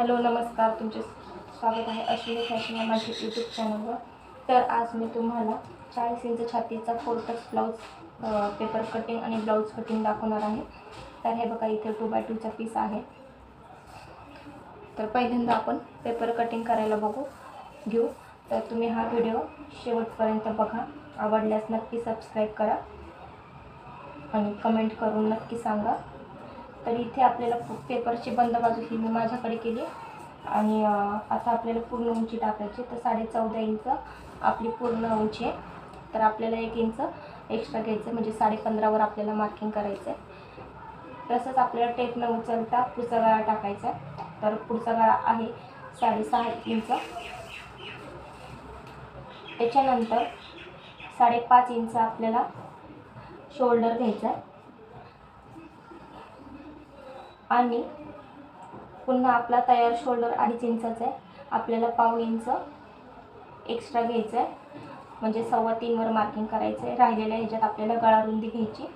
Hello नमस्कार. तुमचे स्वागत आहे अश्विनी फॅशन या माझ्या यूट्यूब चॅनलवर तर आज मी तुम्हाला चाळीस inch छातीचा four tuck blouse paper cutting आणि ब्लाऊज कटिंग दाखवणार आहे. तर हे बघा इथे टू बाय टूचा पीस आहे. तर पहिल्यांदा आपण पेपर कटिंग करायला बघू घेऊ. तर तुम्ही हा व्हिडिओ शेवटपर्यंत बघा. आवडल्यास नक्की सबस्क्राईब करा आणि कमेंट करून नक्की सांगा. तर इथे आपल्याला पेपरची बंद बाजू ही मी माझ्याकडे केली. आणि आता आपल्याला पूर्ण उंची टाकायची तर साडे चौदा इंच आपली पूर्ण उंची आहे. तर आपल्याला एक इंच एक्स्ट्रा घ्यायचं म्हणजे साडे पंधरावर आपल्याला मार्किंग करायचं आहे तसंच आपल्याला टेप न उचलता पुढचा गाळा टाकायचा आहे. तर पुढचा गाळा आहे साडेसहा इंच. त्याच्यानंतर साडेपाच इंच आपल्याला शोल्डर घ्यायचा आहे. आणि पुन्हा आपला तयार शोल्डर अडीच इंचाचा आहे. आपल्याला पाव इंच एक्स्ट्रा घ्यायचं आहे म्हणजे सव्वा तीनवर मार्किंग करायचं आहे राहिलेल्या ह्याच्यात आपल्याला गळा रुंदी घ्यायची.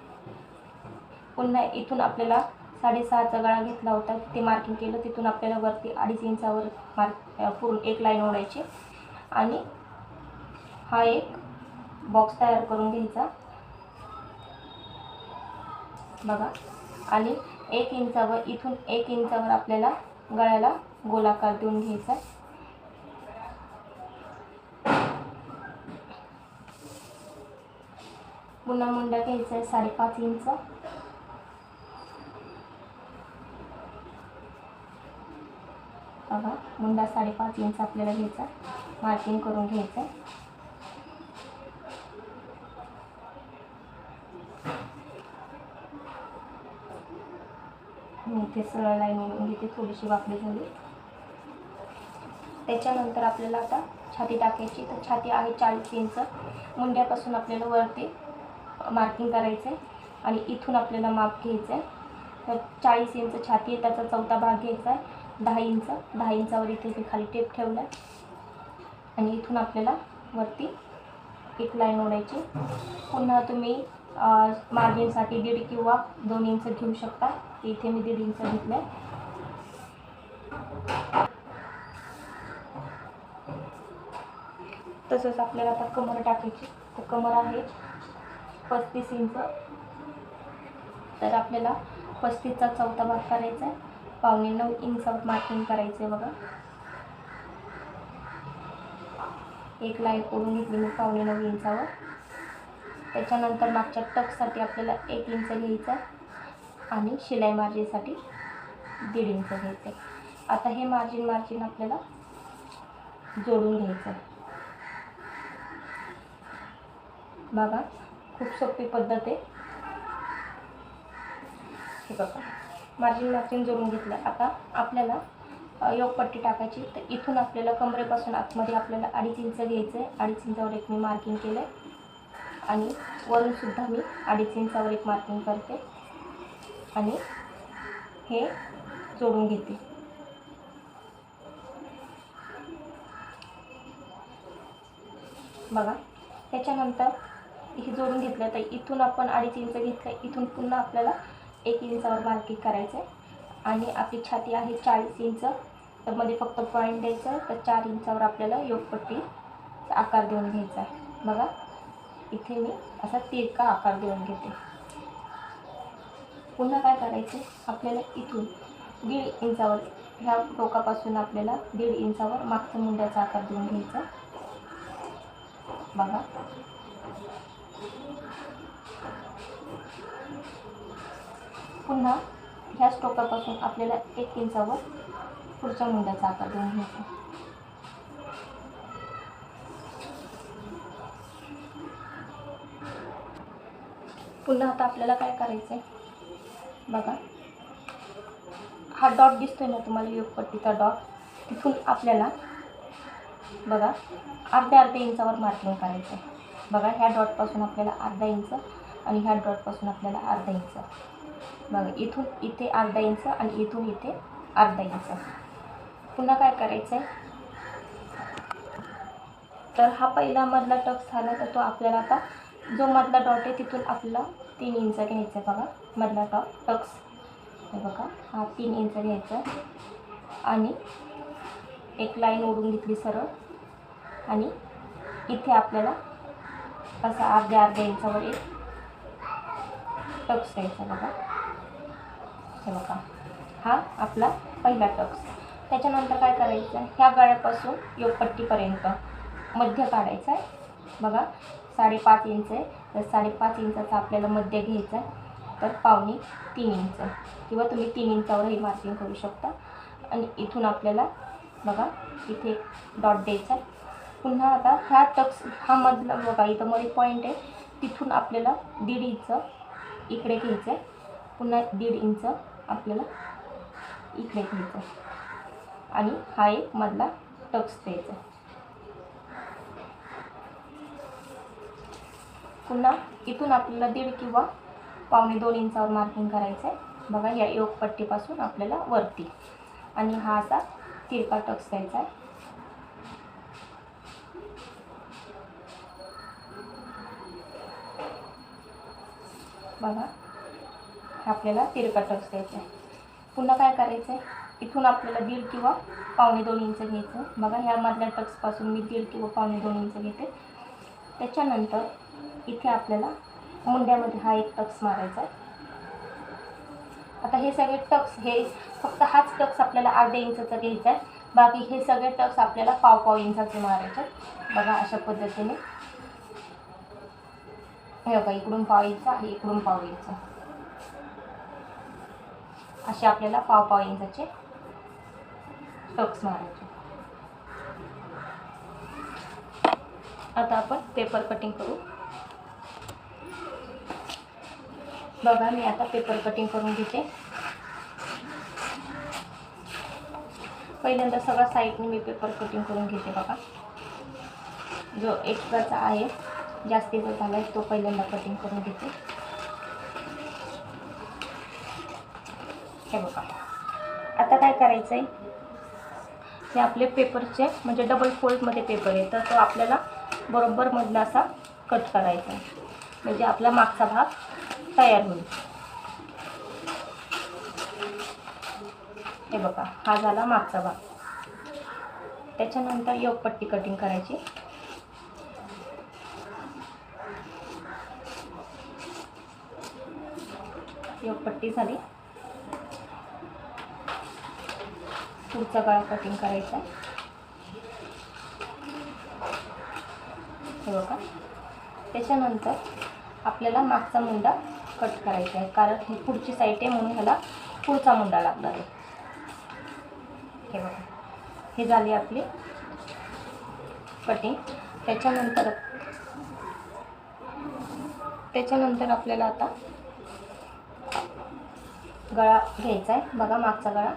पुन्हा इथून आपल्याला साडेसहाचा गळा घेतला होता. ते मार्किंग केलं. तिथून आपल्याला वरती अडीच इंचावर मार्क पूर्ण एक लाईन ओढायची. आणि हा एक बॉक्स तयार करून घ्यायचा. बघा. आणि एक इंचावर इथून एक इंचावर आपल्याला गळ्याला गोलाकार देऊन घ्यायचा आहे. पुन्हा मुंडा घ्यायचा आहे साडेपाच इंच. बघा मुंडा साडेपाच इंच आपल्याला घ्यायचा मार्किंग करून घ्यायचं मी इथे सरळ लाईन ओढून घेते थोडीशी वाकडी झाली. त्याच्यानंतर आपल्याला आता छाती टाकायची. तर छाती आहे चाळीस इंच. मुंड्यापासून आपल्याला वरती मार्किंग करायचं आहे आणि इथून आपल्याला माप घ्यायचं आहे तर चाळीस इंच छाती आहे त्याचा चौथा भाग घ्यायचा आहे. दहा इंच. दहा इंचावर इथे मी खाली टेप ठेवला आहे आणि इथून आपल्याला वरती एक लाईन ओढायची. पुन्हा तुम्ही मार्जिनसाठी दीड किंवा दोन इंच घेऊ शकता. इथे मी दीड इंच घेतलं आहे तसंच आपल्याला आता कमर टाकायची. तर कमर आहे पस्तीस इंच. तर आपल्याला पस्तीसचा चौथा भाग करायचा आहे पावणे नऊ इंचावर मार्किंग करायचं आहे बघा. एक लाइट ओढून घेतली मी पावणे नऊ इंचावर. त्याच्यानंतर मागच्या टकसाठी आपल्याला एक इंच घ्यायचं आहे आणि शिलाई मार्जिनसाठी दीड इंच घ्यायचं आहे आता हे मार्जिन मार्जिन आपल्याला जोडून घ्यायचं आहे. बघा खूप सोपी पद्धत आहे. हे बघा मार्जिन मार्जिन जोडून घेतलं. आता आपल्याला योगपट्टी टाकायची. तर इथून आपल्याला कमरेपासून आतमध्ये आपल्याला अडीच इंच घ्यायचं आहे. अडीच इंचावर एक मी मार्किंग केलं आहे आणि वरूनसुद्धा मी अडीच इंचावर एक मार्किंग करते. आणि हे जोडून घेते. बघा त्याच्यानंतर हे जोडून घेतलं तर इथून आपण अडीच इंच घेतलं इथून पुन्हा आपल्याला एक इंचावर मार्किंग करायचं आहे आणि आपली छाती आहे चाळीस इंच तर मध्ये फक्त पॉईंट द्यायचं आहे तर चार इंचावर आपल्याला योगपट्टीचा आकार देऊन घ्यायचा आहे. बघा इथे मी असा तिरका आकार देऊन घेते. पुन्हा काय करायचं? आपल्याला इथून दीड इंचावर ह्या टोकापासून आपल्याला दीड इंचावर मागच्या मुंड्याचा आकार देऊन घ्यायचा. बघा. पुन्हा ह्याच टोकापासून आपल्याला एक इंचावर पुढच्या मुंड्याचा आकार देऊन घ्यायचा. पुन्हा आता आपल्याला काय करायचं आहे बघा. हा डॉट दिसतोय ना तुम्हाला योगपट्टीचा डॉट तिथून आपल्याला बघा अर्ध्या अर्ध्या इंचावर मार्किंग करायचं आहे बघा ह्या डॉटपासून आपल्याला अर्धा इंच आणि ह्या डॉटपासून आपल्याला अर्धा इंच. बघा इथून इथे अर्धा इंच आणि इथून इथे अर्धा इंच. पुन्हा काय करायचं आहे तर हा पहिला मधला टक्स झाला तर तो आपल्याला आता जो मधला डॉट आहे तिथून आपला तीन इंच घ्यायचा आहे बघा मधला टॉप टक्स हे बघा हा तीन इंच घ्यायचा. आहे आणि एक लाईन ओढून घेतली सरळ. आणि इथे आपल्याला असा अर्ध्या अर्ध्या इंचावर एक टक्स द्यायचा बघा. हे बघा हा आपला पहिला टक्स त्याच्यानंतर काय करायचं? आहे ह्या गळ्यापासून योगपट्टीपर्यंत मध्य काढायचं आहे. बघा साडेपाच इंच आहे. तर साडेपाच इंचाचा आपल्याला मध्य घ्यायचं आहे. तर पावणे तीन इंच. किंवा तुम्ही तीन इंचावरही मार्किंग करू शकता. आणि इथून आपल्याला बघा इथे एक डॉट द्यायचा पुन्हा आता ह्या टक्स हा मधला बघा इथं मध्ये पॉईंट आहे. तिथून आपल्याला दीड इंच इकडे घ्यायचं आहे. पुन्हा दीड इंच आपल्याला इकडे घ्यायचं आहे. आणि हा एक मधला टक्स द्यायचा आहे. पुन्हा इथून आपल्याला दीड किंवा पावणे दोन इंचावर मार्किंग करायचं आहे बघा या योगपट्टीपासून आपल्याला वरती. आणि हा असा तिरका टक्स द्यायचा आहे. बघा हा आपल्याला तिरका टक्स द्यायचा आहे. पुन्हा काय करायचं आहे इथून आपल्याला दीड किंवा पावणे दोन इंच घ्यायचं बघा ह्या मधल्या टक्सपासून मी दीड किंवा पावणे दोन इंच घेते. त्याच्यानंतर इथे आपल्याला मुंड्यामध्ये हा एक टक्स मारायचा आहे. आता हे सगळे टक्स हे फक्त हाच टक्स आपल्याला अर्ध्या इंचाचा घ्यायचा आहे. बाकी हे सगळे टक्स आपल्याला पाव पाव इंचाचे मारायचे आहेत. बघा अशा पद्धतीने. हे बघा इकडून पाव इंच आणि इकडून पाव इंच. असे आपल्याला पाव पाव इंचाचे टक्स मारायचे आता आपण पेपर कटिंग करू. बघा मी आता पेपर कटिंग करून घेते. पहिल्यांदा सगळा साईडने मी पेपर कटिंग करून घेते बघा. जो एक्स्ट्राचा आहे जास्तीचा झाला आहे तो पहिल्यांदा कटिंग करून घेते. हे बघा. आता काय करायचं आहे हे आपले पेपरचे म्हणजे डबल फोल्डमध्ये पेपर आहे तर तो आपल्याला बरोबर मधला असा कट करायचा आहे. म्हणजे आपला मागचा भाग तयार होईल. हे बघा हा झाला मागचा भाग. त्याच्यानंतर योगपट्टी कटिंग करायची. योगपट्टी झाली. पुढचा गळा कटिंग करायचा हे बघा. त्याच्यानंतर आपल्याला मागचा मुंडा कट करायचं आहे. कारण ही पुढची साईड आहे म्हणून ह्याला पुढचा मुंडा लागणार आहे. हे बघा. हे झाली आपली कटिंग त्याच्यानंतर त्याच्यानंतर आपल्याला आता गळा घ्यायचा आहे. बघा मागचा गळा.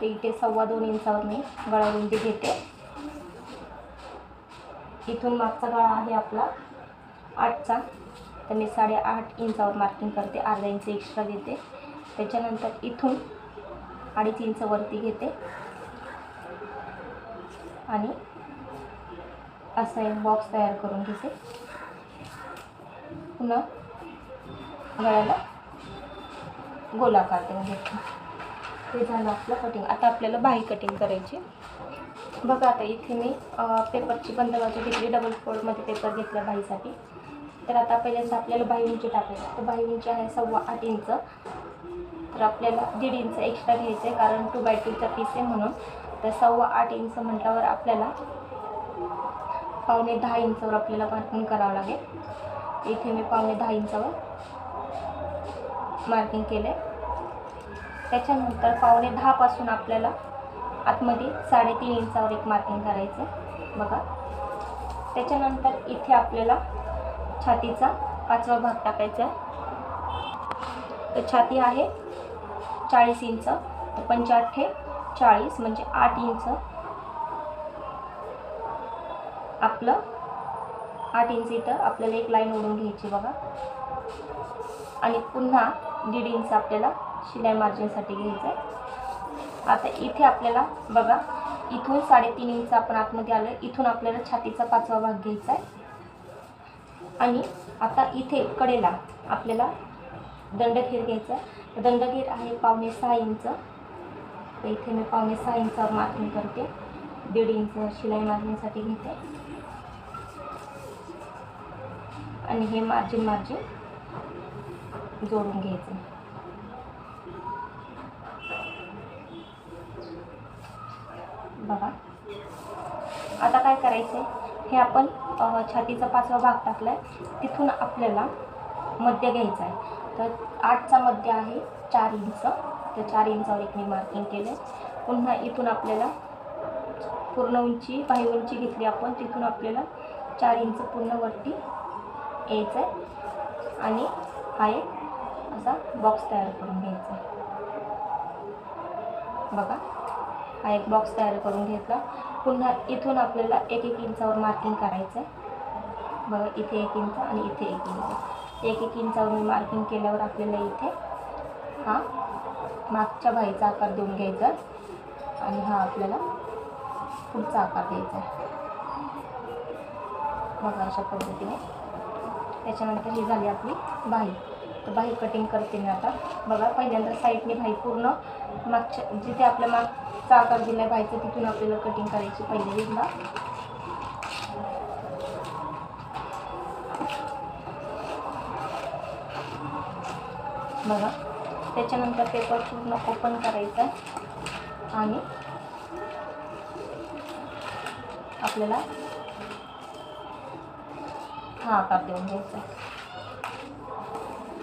ते इथे सव्वा दोन इंचावर मी गळा रुंदी घेते. इथून मागचा गळा आहे आपला आठचा. तर मी साडेआठ इंचावर मार्किंग करते. अर्धा इंच एक्स्ट्रा देते. त्याच्यानंतर इथून अडीच इंच वरती घेते. आणि असा एक बॉक्स तयार करून घेते. पुन्हा गळ्याला गोलाकार देऊन घेते. ते झालं आपलं कटिंग आता आपल्याला बाही कटिंग करायची. बघा आता इथे मी पेपरची बंद बाजू घेतली डबल फोल्डमध्ये पेपर घेतला बाहीसाठी. तर आता पहिल्यांदा आपल्याला बाही उंची टाकायची तर बाई उंची आहे सव्वा आठ इंच. तर आपल्याला दीड इंच एक्स्ट्रा घ्यायचं आहे कारण टू बाय टूचा पीस आहे म्हणून. तर सव्वा आठ इंच म्हटल्यावर आपल्याला पावणे दहा इंचावर आपल्याला मार्किंग करावं लागेल. इथे मी पावणे दहा इंचावर मार्किंग केलं आहे त्याच्यानंतर पावणे दहापासून आपल्याला आतमध्ये साडेतीन इंचावर एक मार्किंग करायचं आहे बघा. त्याच्यानंतर इथे आपल्याला छातीचा पाचवा भाग टाकायचा आहे. तर छाती आहे चाळीस इंच तर पंचाठे चाळीस म्हणजे आठ इंच. आपलं आठ इंच इथं आपल्याला एक लाईन ओढून घ्यायची बघा. आणि पुन्हा दीड इंच आपल्याला शिलाई मार्जिनसाठी घ्यायचं आहे. आता इथे आपल्याला बघा इथून साडेतीन इंच आपण आतमध्ये आलो इथून आपल्याला छातीचा पाचवा भाग घ्यायचा आहे. आणि आता इथे कडेला आपल्याला दंडघेर घ्यायचा आहे. दंडघेर आहे पावणे सहा इंच. तर इथे मी पावणे सहा इंचावर मार्किंग करते. दीड इंच शिलाई मार्जिनसाठी घेते. आणि हे मार्जिन मार्जिन जोडून घ्यायचं. बघा. आता काय करायचं आहे हे आपण छातीचा पाचवा भाग टाकला आहे तिथून आपल्याला मध्य घ्यायचा आहे. तर आठचा मध्य आहे चार इंच. तर चार इंचावर एक मी मार्किंग केलं आहे पुन्हा इथून आपल्याला पूर्ण उंची बाही उंची घेतली आपण. तिथून आपल्याला चार इंच पूर्ण वरती यायचं आहे आणि हा एक असा बॉक्स तयार करून घ्यायचा आहे. बघा. हा एक बॉक्स तयार करून घेतला. पुन्हा इथून आपल्याला एक एक इंचावर मार्किंग करायचं आहे बघा इथे एक इंच आणि इथे एक इंच. एक एक इंचावर मी मार्किंग केल्यावर आपल्याला इथे हा मागच्या बाईचा आकार देऊन घ्यायचा आणि हा आपल्याला पुढचा आकार द्यायचा आहे. बघा अशा पद्धतीने. त्याच्यानंतर ही झाली आपली बाही. तर बाही कटिंग करते मी आता. बघा पहिल्यांदा साईडने बाही पूर्ण मागच्या जिथे आपल्या माग आकार दिला पाहिजे तिथून आपल्याला कटिंग करायची पहिले एकदा बघा त्याच्यानंतर पेपर पूर्ण ओपन करायचा आणि आपल्याला हा आकार देऊन घ्यायचा आहे.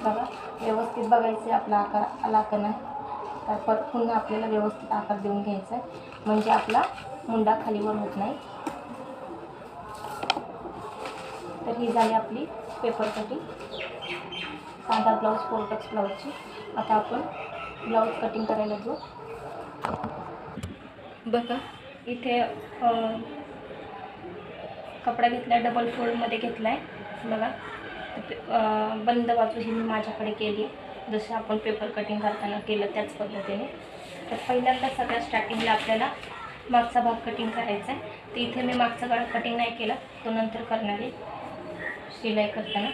बघा व्यवस्थित बघायचे आपला आकार आला का नाही तर परत पुन्हा आपल्याला व्यवस्थित आकार देऊन घ्यायचा आहे. म्हणजे आपला मुंडा खालीवर होत नाही. तर ही झाली आपली पेपर कटिंग साधा ब्लाऊज फोरटक्स ब्लाऊजची आता आपण ब्लाऊज कटिंग करायला जाऊ. बघा इथे कपडा घेतला डबल फोल्डमध्ये घेतला आहे बघा बंद बाजू ही मी माझ्याकडे केली जसं आपण पेपर कटिंग करताना केलं त्याच पद्धतीने. तर पहिल्यांदा सगळ्या स्टार्टिंगला आपल्याला मागचा भाग कटिंग करायचा आहे. तर इथे मी मागचा भाग कटिंग नाही केला तो नंतर करणार आहे शिलाई करताना.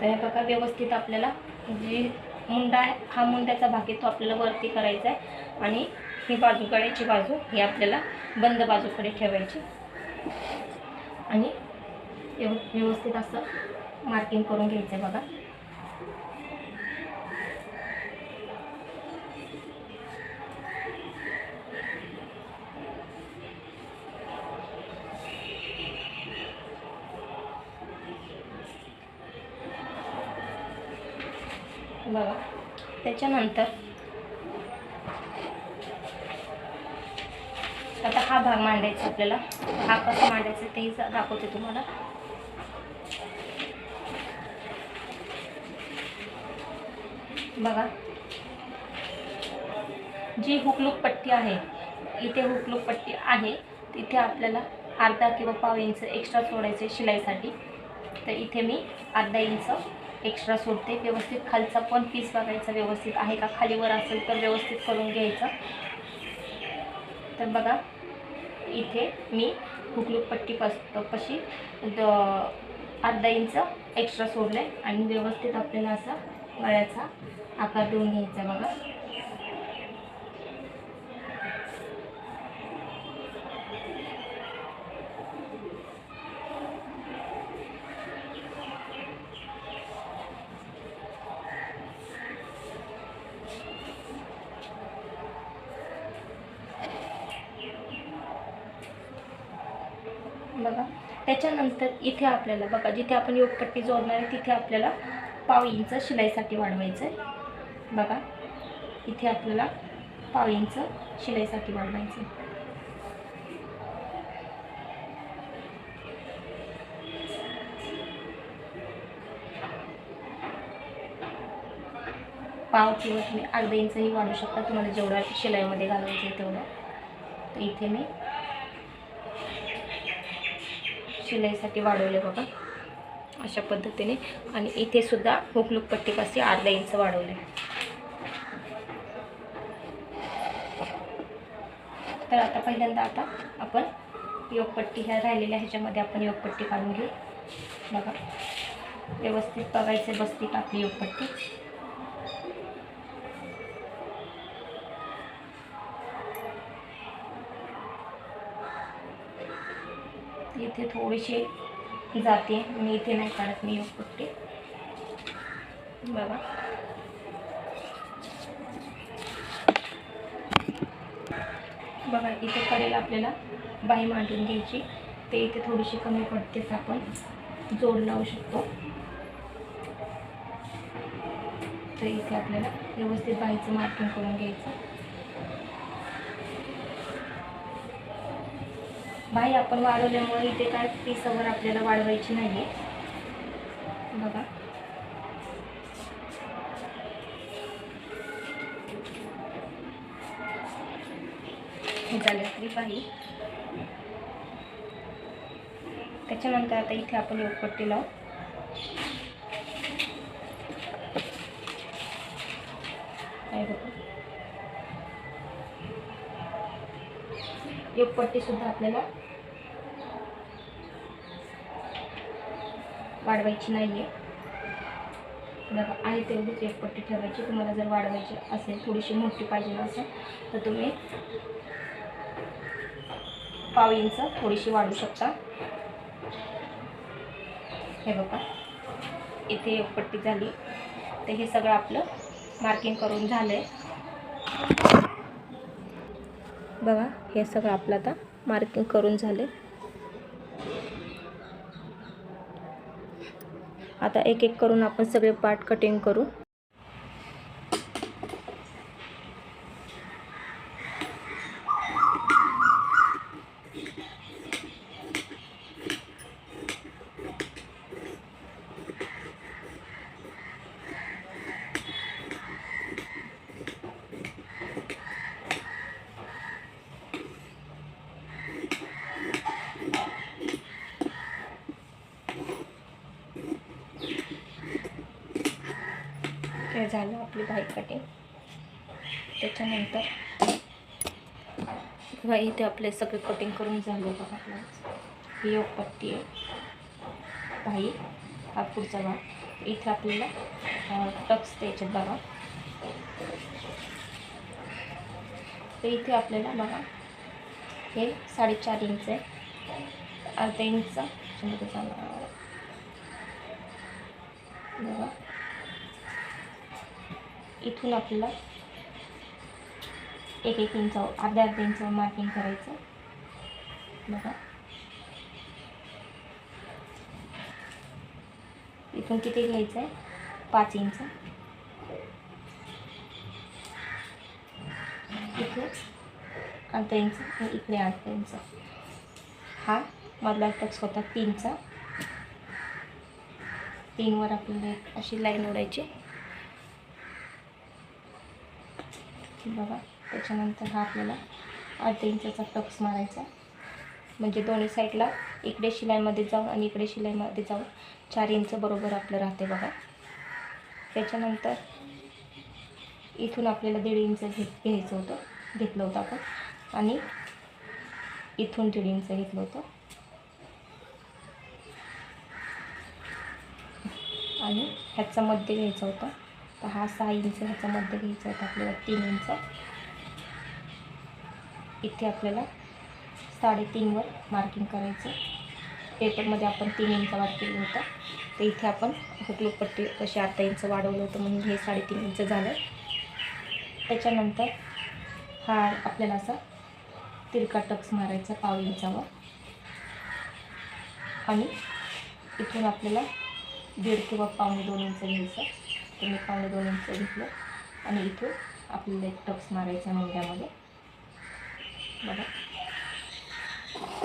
तर हे बघा व्यवस्थित आपल्याला जी मुंडा आहे हा मुंड्याचा भाग आहे तो आपल्याला वरती करायचा आहे. आणि ही बाजू गळ्याची बाजू ही आपल्याला बंद बाजूकडे ठेवायची. आणि व्यवस्थित असं मार्किंग करून घ्यायचं आहे बघा. बघा. त्याच्यानंतर आता हा भाग मांडायचा आपल्याला. हा कसा मांडायचा तेही दाखवते तुम्हाला. बघा. जी हुकलूक पट्टी आहे इथे हुकलूक पट्टी आहे तिथे आपल्याला अर्धा किंवा पाव इंच एक्स्ट्रा सोडायचे शिलाईसाठी. तर इथे मी अर्धा इंच एक्स्ट्रा सोडते. व्यवस्थित खालचा पण पीस बघायचा व्यवस्थित आहे का? खालीवर असेल तर व्यवस्थित करून घ्यायचं. तर बघा इथे मी हुकलूक पट्टीपास कशी द अर्धा इंच एक्स्ट्रा सोडलं आहे आणि व्यवस्थित आपल्याला असा गळ्याचा आकार देऊन घ्यायचा बघा. बघा. त्याच्यानंतर इथे आपल्याला बघा जिथे आपण योगपट्टी जोडणार आहे तिथे आपल्याला पाव इंच शिलाईसाठी वाढवायचं आहे. बघा. इथे आपल्याला पाव इंच शिलाईसाठी वाढवायचं आहे. पाव किंवा तुम्ही अर्धा इंचही वाढू शकता. तुम्हाला जेवढ्या शिलाईमध्ये घालायचं आहे तेवढं. तर इथे मी शिलाईसाठी वाढवले बघा. अशा पद्धतीने. आणि इथे सुद्धा हुकलूक पट्टीपाशी अर्धा इंच वाढवले तर आता पहिल्यांदा आता आपण योगपट्टी ह्या राहिलेल्या ह्याच्यामध्ये आपण योगपट्टी काढून घेऊ. बघा. व्यवस्थित बघायचं बसती का आपली योगपट्टी. इथे थोडीशी जाते. मी इथे नाही काढत मी योगपट्टी बघा. बघा इथे कडेला आपल्याला बाई मांडून घ्यायची. ते इथे थोडीशी कमी पडतेच आपण. जोड लावू शकतो. तर इथे आपल्याला व्यवस्थित बाईचं मार्किंग करून घ्यायचं. बाई आपण वाढवल्यामुळे इथे काय पिसावर आपल्याला वाढवायची नाही आहे बघा. हे बाई. त्याच्यानंतर आता इथे आपण योगपट्टी लावू. आहे बघा. सुद्धा आपल्याला वाढवायची नाही आहे बघा आहे तेवढीच एक पट्टी ठेवायची. तुम्हाला जर वाढवायची असेल थोडीशी मोठी पाहिजे असेल तर तुम्ही पाव इंच थोडीशी वाढू शकता. हे बघा इथे एक पट्टी झाली. तर हे सगळं आपलं मार्किंग करून झालं आहे बघा हे सगळं आपलं आता मार्किंग करून झाले आता एक एक करून आपण सगळे पार्ट कटिंग करू हे झालं आपली बाईक कटिंग त्याच्यानंतर बघा इथे आपले सगळे कटिंग करून झाले बघा ही एक पट्टी आहे. भाई हा पुढचा भाग. इथे आपल्याला टक्स द्यायचे बघा. तर इथे आपल्याला बघा हे साडेचार इंच आहे. अर्धा इंच बघा. इथून आपल्याला एक एक इंच अर्ध्या अर्ध्या इंच मार्किंग करायचं. बघा. इथून किती घ्यायचं आहे पाच इंच इथे अर्धा इंच आणि इकडे अर्धा इंच हा मधला टक्स होता तीनचा. तीनवर आपल्याला एक अशी लाईन ओढायची. बघा. त्याच्यानंतर हा आपल्याला अर्धा इंचाचा टक्स मारायचा. म्हणजे दोन्ही साईडला इकडे शिलाईमध्ये जाऊन आणि इकडे शिलाईमध्ये जाऊन चार इंच बरोबर आपलं राहते बघा. त्याच्यानंतर इथून आपल्याला दीड इंच घेत घ्यायचं होतं घेतलं होतं आपण. आणि इथून दीड इंच घेतलं होतं. आणि ह्याचा मध्य घ्यायचा होता. तर हा सहा इंच ह्याचा मध्य घ्यायचा होता आपल्याला तीन इंच. इथे आपल्याला साडेतीनवर मार्किंग करायचं. पेपरमध्ये आपण तीन इंच वाढ केलं होतं. तर इथे आपण हुकलूपट्टी असे अर्धा इंच वाढवलं होतं म्हणून हे साडेतीन इंच झालं. त्याच्यानंतर हा आपल्याला असा तिरका टक्स मारायचा पाव इंचावर. आणि इथून आपल्याला दीड किंवा पावणे दोन इंच घ्यायचं. तर मी पावणे दोन इंच घेतलं आणि इथून आपल्याला एक टक्स मारायचा मुंड्यामध्ये बघा.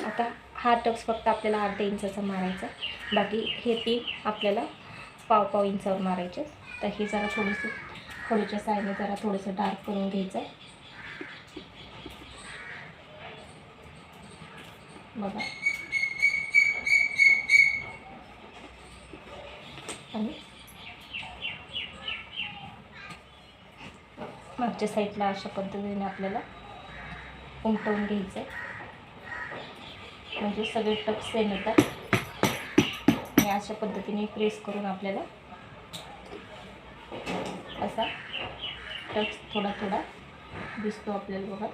आता हा टक्स फक्त आपल्याला अर्ध्या इंचाचा मारायचा बाकी हे तीन आपल्याला पाव पाव इंचावर मारायचे तर हे जरा थोडंसं खडूच्या साईडने जरा थोडंसं डार्क करून घ्यायचं आहे. बघा. आणि मागच्या साईडला अशा पद्धतीने आपल्याला उमटवून घ्यायचं. म्हणजे सगळे टप सेम येतात. आणि अशा पद्धतीने प्रेस करून आपल्याला असा टप थोडा थोडा दिसतो आपल्याला बघा.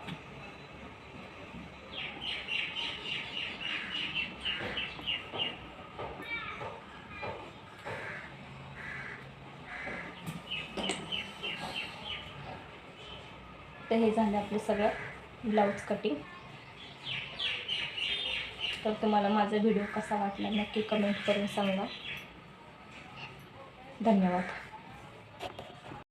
तर हे झालं आपलं सगळं. Blouse cutting. तर तुम्हाला माझा व्हिडिओ कसा वाटला नक्की कमेंट करून सांगा. धन्यवाद.